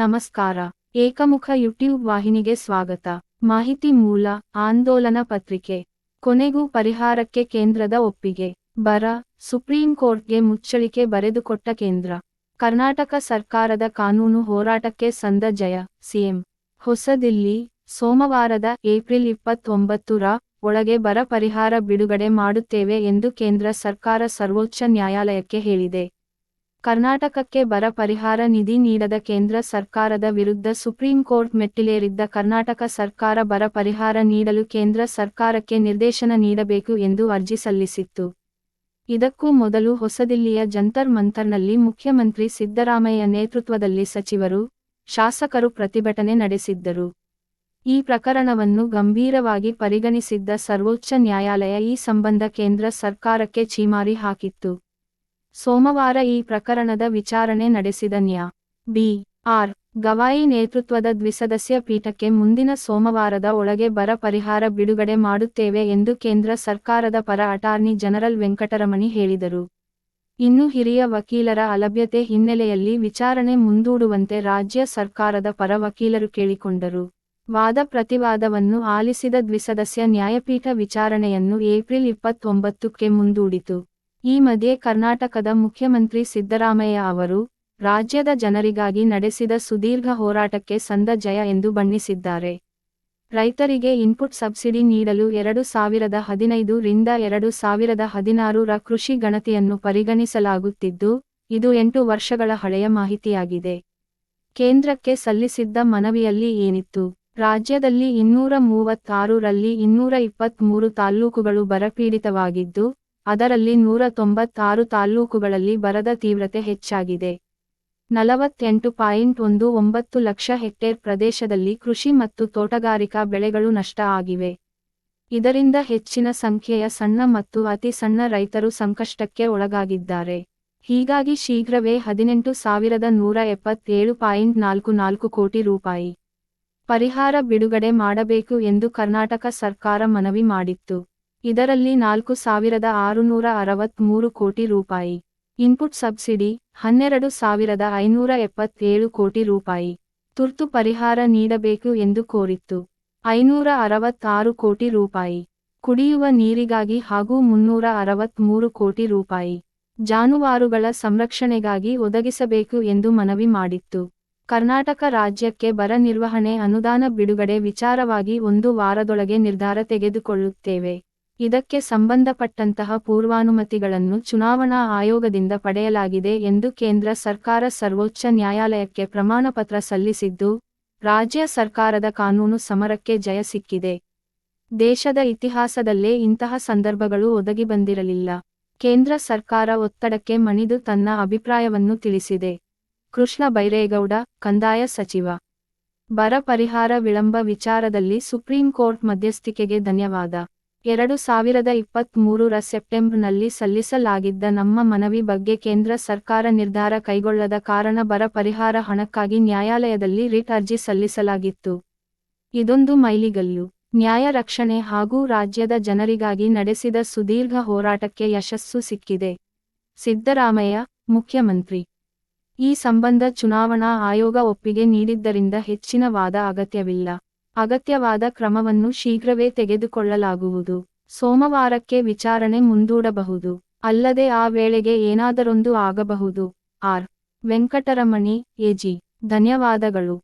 ನಮಸ್ಕಾರ. ಏಕಮುಖ ಯೂಟ್ಯೂಬ್ ವಾಹಿನಿಗೆ ಸ್ವಾಗತ. ಮಾಹಿತಿ ಮೂಲ, ಆಂದೋಲನ ಪತ್ರಿಕೆ. ಕೊನೆಗೂ ಪರಿಹಾರಕ್ಕೆ ಕೇಂದ್ರದ ಒಪ್ಪಿಗೆ. ಬರ, ಸುಪ್ರೀಂ ಕೋರ್ಟ್ಗೆ ಮುಚ್ಚಳಿಕೆ ಬರೆದುಕೊಟ್ಟ ಕೇಂದ್ರ. ಕರ್ನಾಟಕ ಸರ್ಕಾರದ ಕಾನೂನು ಹೋರಾಟಕ್ಕೆ ಸಂದ ಜಯ, ಸಿಎಂ. ಹೊಸದಿಲ್ಲಿ, ಸೋಮವಾರದ ಏಪ್ರಿಲ್ ಇಪ್ಪತ್ತೊಂಬತ್ತರ ಒಳಗೆ ಬರ ಪರಿಹಾರ ಬಿಡುಗಡೆ ಮಾಡುತ್ತೇವೆ ಎಂದು ಕೇಂದ್ರ ಸರ್ಕಾರ ಸರ್ವೋಚ್ಚ ನ್ಯಾಯಾಲಯಕ್ಕೆ ಹೇಳಿದೆ. ಕರ್ನಾಟಕಕ್ಕೆ ಬರ ಪರಿಹಾರ ನಿಧಿ ನೀಡದ ಕೇಂದ್ರ ಸರ್ಕಾರದ ವಿರುದ್ಧ ಸುಪ್ರೀಂ ಕೋರ್ಟ್ ಮೆಟ್ಟಿಲೇರಿದ್ದ ಕರ್ನಾಟಕ ಸರ್ಕಾರ ಬರ ಪರಿಹಾರ ನೀಡಲು ಕೇಂದ್ರ ಸರ್ಕಾರಕ್ಕೆ ನಿರ್ದೇಶನ ನೀಡಬೇಕು ಎಂದು ಅರ್ಜಿ ಸಲ್ಲಿಸಿತ್ತು. ಇದಕ್ಕೂ ಮೊದಲು ಹೊಸದಿಲ್ಲಿಯ ಜಂತರ್ ಮಂತರ್ನಲ್ಲಿ ಮುಖ್ಯಮಂತ್ರಿ ಸಿದ್ದರಾಮಯ್ಯ ನೇತೃತ್ವದಲ್ಲಿ ಸಚಿವರು, ಶಾಸಕರು ಪ್ರತಿಭಟನೆ ನಡೆಸಿದ್ದರು. ಈ ಪ್ರಕರಣವನ್ನು ಗಂಭೀರವಾಗಿ ಪರಿಗಣಿಸಿದ್ದ ಸರ್ವೋಚ್ಚ ನ್ಯಾಯಾಲಯ ಈ ಸಂಬಂಧ ಕೇಂದ್ರ ಸರ್ಕಾರಕ್ಕೆ ಛೀಮಾರಿ ಹಾಕಿತ್ತು. ಸೋಮವಾರ ಈ ಪ್ರಕರಣದ ವಿಚಾರಣೆ ನಡೆಸಿದ ನ್ಯಾ. ಬಿ. ಆರ್. ಗವಾಯಿ ನೇತೃತ್ವದ ದ್ವಿಸದಸ್ಯ ಪೀಠಕ್ಕೆ ಮುಂದಿನ ಸೋಮವಾರದ ಒಳಗೆ ಬರ ಪರಿಹಾರ ಬಿಡುಗಡೆ ಮಾಡುತ್ತೇವೆ ಎಂದು ಕೇಂದ್ರ ಸರ್ಕಾರದ ಪರ ಅಟಾರ್ನಿ ಜನರಲ್ ವೆಂಕಟರಮಣಿ ಹೇಳಿದರು. ಇನ್ನು ಹಿರಿಯ ವಕೀಲರ ಅಲಭ್ಯತೆ ಹಿನ್ನೆಲೆಯಲ್ಲಿ ವಿಚಾರಣೆ ಮುಂದೂಡುವಂತೆ ರಾಜ್ಯ ಸರ್ಕಾರದ ಪರ ವಕೀಲರು ಕೇಳಿಕೊಂಡರು. ವಾದ ಪ್ರತಿವಾದವನ್ನು ಆಲಿಸಿದ ದ್ವಿಸದಸ್ಯ ನ್ಯಾಯಪೀಠ ವಿಚಾರಣೆಯನ್ನು ಏಪ್ರಿಲ್ ಇಪ್ಪತ್ತೊಂಬತ್ತಕ್ಕೆ ಮುಂದೂಡಿತು. ಈ ಮಧ್ಯೆ ಕರ್ನಾಟಕದ ಮುಖ್ಯಮಂತ್ರಿ ಸಿದ್ದರಾಮಯ್ಯ ಅವರು ರಾಜ್ಯದ ಜನರಿಗಾಗಿ ನಡೆಸಿದ ಸುದೀರ್ಘ ಹೋರಾಟಕ್ಕೆ ಸಂದ ಜಯ ಎಂದು ಬಣ್ಣಿಸಿದ್ದಾರೆ. ರೈತರಿಗೆ ಇನ್ಪುಟ್ ಸಬ್ಸಿಡಿ ನೀಡಲು ಎರಡು ಸಾವಿರದ ಹದಿನೈದು ರಿಂದ ಎರಡು ಸಾವಿರದ ಹದಿನಾರು ರ ಕೃಷಿ ಗಣತಿಯನ್ನು ಪರಿಗಣಿಸಲಾಗುತ್ತಿದ್ದು, ಇದು ಎಂಟು ವರ್ಷಗಳ ಹಳೆಯ ಮಾಹಿತಿಯಾಗಿದೆ. ಕೇಂದ್ರಕ್ಕೆ ಸಲ್ಲಿಸಿದ್ದ ಮನವಿಯಲ್ಲಿ ಏನಿತ್ತು? ರಾಜ್ಯದಲ್ಲಿ ಇನ್ನೂರ ಮೂವತ್ತಾರು ರಲ್ಲಿ ಇನ್ನೂರ ಇಪ್ಪತ್ತ್ಮೂರು ತಾಲ್ಲೂಕುಗಳು ಬರಪೀಡಿತವಾಗಿದ್ದು ಅದರಲ್ಲಿ ನೂರ ತೊಂಬತ್ತಾರು ತಾಲ್ಲೂಕುಗಳಲ್ಲಿ ಬರದ ತೀವ್ರತೆ ಹೆಚ್ಚಾಗಿದೆ. ನಲವತ್ತೆಂಟು ಪಾಯಿಂಟ್ ಒಂದು ಒಂಬತ್ತು ಲಕ್ಷ ಹೆಕ್ಟೇರ್ ಪ್ರದೇಶದಲ್ಲಿ ಕೃಷಿ ಮತ್ತು ತೋಟಗಾರಿಕಾ ಬೆಳೆಗಳು ನಷ್ಟ ಆಗಿವೆ. ಇದರಿಂದ ಹೆಚ್ಚಿನ ಸಂಖ್ಯೆಯ ಸಣ್ಣ ಮತ್ತು ಅತಿ ಸಣ್ಣ ರೈತರು ಸಂಕಷ್ಟಕ್ಕೆ ಒಳಗಾಗಿದ್ದಾರೆ. ಹೀಗಾಗಿ ಶೀಘ್ರವೇ ಹದಿನೆಂಟು ಸಾವಿರದ ನೂರ ಎಪ್ಪತ್ತೇಳು ಪಾಯಿಂಟ್ ನಾಲ್ಕು ನಾಲ್ಕು ಕೋಟಿ ರೂಪಾಯಿ ಪರಿಹಾರ ಬಿಡುಗಡೆ ಮಾಡಬೇಕು ಎಂದು ಕರ್ನಾಟಕ ಸರ್ಕಾರ ಮನವಿ ಮಾಡಿತ್ತು. ಇದರಲ್ಲಿ ನಾಲ್ಕು ಸಾವಿರದ ಆರುನೂರ ಅರವತ್ಮೂರು ಕೋಟಿ ರೂಪಾಯಿ. ಇನ್ಪುಟ್ ಸಬ್ಸಿಡಿ, ಹನ್ನೆರಡು ಸಾವಿರದ ಐನೂರ ಎಪ್ಪತ್ತೇಳು ಕೋಟಿ ರೂಪಾಯಿ. ತುರ್ತು ಪರಿಹಾರ ನೀಡಬೇಕು ಎಂದು ಕೋರಿತ್ತು. ಐನೂರ ಅರವತ್ತಾರು ಕೋಟಿ ರೂಪಾಯಿ. ಕುಡಿಯುವ ನೀರಿಗಾಗಿ ಹಾಗೂ ಮುನ್ನೂರ ಅರವತ್ಮೂರು ಕೋಟಿ ರೂಪಾಯಿ. ಜಾನುವಾರುಗಳ ಸಂರಕ್ಷಣೆಗಾಗಿ ಒದಗಿಸಬೇಕು ಎಂದು ಮನವಿ ಮಾಡಿತ್ತು. ಕರ್ನಾಟಕ ರಾಜ್ಯಕ್ಕೆ ಬರ ನಿರ್ವಹಣೆ ಅನುದಾನ ಬಿಡುಗಡೆ ವಿಚಾರವಾಗಿ ಒಂದು ವಾರದೊಳಗೆ ನಿರ್ಧಾರ ತೆಗೆದುಕೊಳ್ಳುತ್ತೇವೆ. ಇದಕ್ಕೆ ಸಂಬಂಧಪಟ್ಟಂತಹ ಪೂರ್ವಾನುಮತಿಗಳನ್ನು ಚುನಾವಣಾ ಆಯೋಗದಿಂದ ಪಡೆಯಲಾಗಿದೆ ಎಂದು ಕೇಂದ್ರ ಸರ್ಕಾರ ಸರ್ವೋಚ್ಚ ನ್ಯಾಯಾಲಯಕ್ಕೆ ಪ್ರಮಾಣಪತ್ರ ಸಲ್ಲಿಸಿದ್ದು, ರಾಜ್ಯ ಸರ್ಕಾರದ ಕಾನೂನು ಸಮರಕ್ಕೆ ಜಯ ಸಿಕ್ಕಿದೆ. ದೇಶದ ಇತಿಹಾಸದಲ್ಲೇ ಇಂತಹ ಸಂದರ್ಭಗಳು ಒದಗಿ ಬಂದಿರಲಿಲ್ಲ. ಕೇಂದ್ರ ಸರ್ಕಾರ ಒತ್ತಡಕ್ಕೆ ಮಣಿದು ತನ್ನ ಅಭಿಪ್ರಾಯವನ್ನು ತಿಳಿಸಿದೆ. ಕೃಷ್ಣ ಬೈರೇಗೌಡ, ಕಂದಾಯ ಸಚಿವ. ಬರ ಪರಿಹಾರ ವಿಳಂಬ ವಿಚಾರದಲ್ಲಿ ಸುಪ್ರೀಂ ಕೋರ್ಟ್ ಮಧ್ಯಸ್ಥಿಕೆಗೆ ಧನ್ಯವಾದ. ಎರಡು ಸಾವಿರದ ಇಪ್ಪತ್ತ್ಮೂರರ ಸೆಪ್ಟೆಂಬರ್ನಲ್ಲಿ ಸಲ್ಲಿಸಲಾಗಿದ್ದ ನಮ್ಮ ಮನವಿ ಬಗ್ಗೆ ಕೇಂದ್ರ ಸರ್ಕಾರ ನಿರ್ಧಾರ ಕೈಗೊಳ್ಳದ ಕಾರಣ ಬರ ಪರಿಹಾರ ಹಣಕ್ಕಾಗಿ ನ್ಯಾಯಾಲಯದಲ್ಲಿ ರಿಟ್ ಅರ್ಜಿ ಸಲ್ಲಿಸಲಾಗಿತ್ತು. ಇದೊಂದು ಮೈಲಿಗಲ್ಲು. ನ್ಯಾಯ ರಕ್ಷಣೆ ಹಾಗೂ ರಾಜ್ಯದ ಜನರಿಗಾಗಿ ನಡೆಸಿದ ಸುದೀರ್ಘ ಹೋರಾಟಕ್ಕೆ ಯಶಸ್ಸು ಸಿಕ್ಕಿದೆ. ಸಿದ್ದರಾಮಯ್ಯ, ಮುಖ್ಯಮಂತ್ರಿ. ಈ ಸಂಬಂಧ ಚುನಾವಣಾ ಆಯೋಗ ಒಪ್ಪಿಗೆ ನೀಡಿದ್ದರಿಂದ ಹೆಚ್ಚಿನ ವಾದ ಅಗತ್ಯವಿಲ್ಲ. ಅಗತ್ಯವಾದ ಕ್ರಮವನ್ನು ಶೀಘ್ರವೇ ತೆಗೆದುಕೊಳ್ಳಲಾಗುವುದು. ಸೋಮವಾರಕ್ಕೆ ವಿಚಾರಣೆ ಮುಂದೂಡಬಹುದು. ಅಲ್ಲದೆ ಆ ವೇಳೆಗೆ ಏನಾದರೊಂದು ಆಗಬಹುದು. ಆರ್. ವೆಂಕಟರಮಣಿ ಎಜಿ ಧನ್ಯವಾದಗಳು.